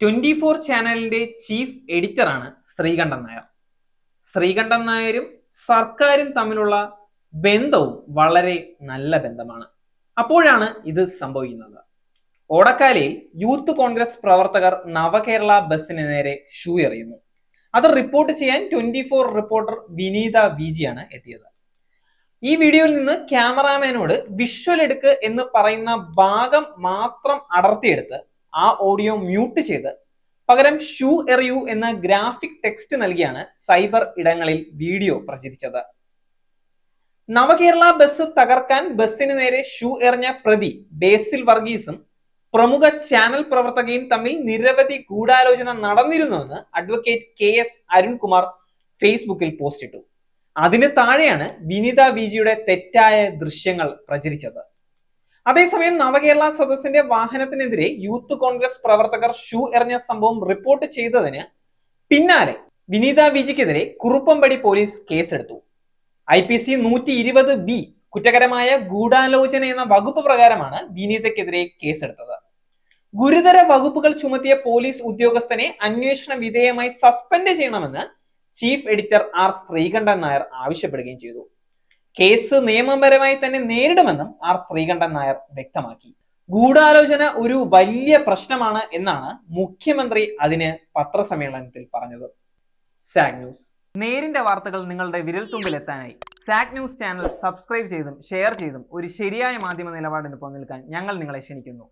Twenty four ചാനലിന്റെ chief എഡിറ്ററാണ് ശ്രീകണ്ഠൻ നായർ. ശ്രീകണ്ഠൻ നായരും സർക്കാരും തമ്മിലുള്ള ബന്ധവും വളരെ നല്ല ബന്ധമാണ്. അപ്പോഴാണ് ഇത് സംഭവിക്കുന്നത്. ഓടക്കാലയിൽ യൂത്ത് കോൺഗ്രസ് പ്രവർത്തകർ നവകേരള ബസ്സിന് നേരെ ഷൂ എറിയുന്നു. അത് റിപ്പോർട്ട് ചെയ്യാൻ ട്വന്റി ഫോർ റിപ്പോർട്ടർ വിനീത വിജിയാണ് എത്തിയത്. ഈ വീഡിയോയിൽ നിന്ന് ക്യാമറാമാനോട് വിഷ്വൽ എടുക്ക് എന്ന് പറയുന്ന ഭാഗം മാത്രം അടർത്തിയെടുത്ത് ആ ഓഡിയോ മ്യൂട്ട് ചെയ്ത് പകരം ഷൂ എറിയൂ എന്ന ഗ്രാഫിക് ടെക്സ്റ്റ് നൽകിയാണ് സൈബർ ഇടങ്ങളിൽ വീഡിയോ പ്രചരിച്ചത്. നവകേരള ബസ് തകർക്കാൻ ബസ്സിന് നേരെ ഷൂ എറിഞ്ഞ പ്രതി ബേസിൽ വർഗീസും പ്രമുഖ ചാനൽ പ്രവർത്തകയും തമ്മിൽ നിരവധി ഗൂഢാലോചന നടന്നിരുന്നുവെന്ന് അഡ്വക്കേറ്റ് കെ എസ് അരുൺകുമാർ ഫേസ്ബുക്കിൽ പോസ്റ്റ് ഇട്ടു. അതിന് താഴെയാണ് വിനിത വിജിയുടെ തെറ്റായ ദൃശ്യങ്ങൾ പ്രചരിച്ചത്. അതേസമയം നവകേരള സദസ്സിന്റെ വാഹനത്തിനെതിരെ യൂത്ത് കോൺഗ്രസ് പ്രവർത്തകർ ഷൂ എറിഞ്ഞ സംഭവം റിപ്പോർട്ട് ചെയ്തതിന് പിന്നാലെ വിനീത വിജിക്കെതിരെ കുറുപ്പമ്പടി പോലീസ് കേസെടുത്തു. ഐ പി സി നൂറ്റി ഇരുപത് ബി കുറ്റകരമായ ഗൂഢാലോചന എന്ന വകുപ്പ് പ്രകാരമാണ് വിനീതയ്ക്കെതിരെ കേസെടുത്തത്. ഗുരുതര വകുപ്പുകൾ ചുമത്തിയ പോലീസ് ഉദ്യോഗസ്ഥനെ അന്വേഷണ വിധേയമായി സസ്പെൻഡ് ചെയ്യണമെന്ന് chief editor R Sreekandan Nair ആവശ്യപ്പെടുകയും ചെയ്തു. കേസ് നിയമപരമായി തന്നെ നേരിടുമെന്നും ആർ ശ്രീകണ്ഠൻ നായർ വ്യക്തമാക്കി. ഗൂഢാലോചന ഒരു വലിയ പ്രശ്നമാണ് എന്നാണ് മുഖ്യമന്ത്രി അതിന് പത്രസമ്മേളനത്തിൽ പറഞ്ഞത്. സാഗ് ന്യൂസ്. നേരിന്റെ വാർത്തകൾ നിങ്ങളുടെ വിരൽത്തുമ്പിൽ എത്താനായി സാഗ് ന്യൂസ് ചാനൽ സബ്സ്ക്രൈബ് ചെയ്തും ഷെയർ ചെയ്തും ഒരു ശരിയായ മാധ്യമ നിലപാടിന് നിൽക്കാൻ ഞങ്ങൾ നിങ്ങളെ ക്ഷണിക്കുന്നു.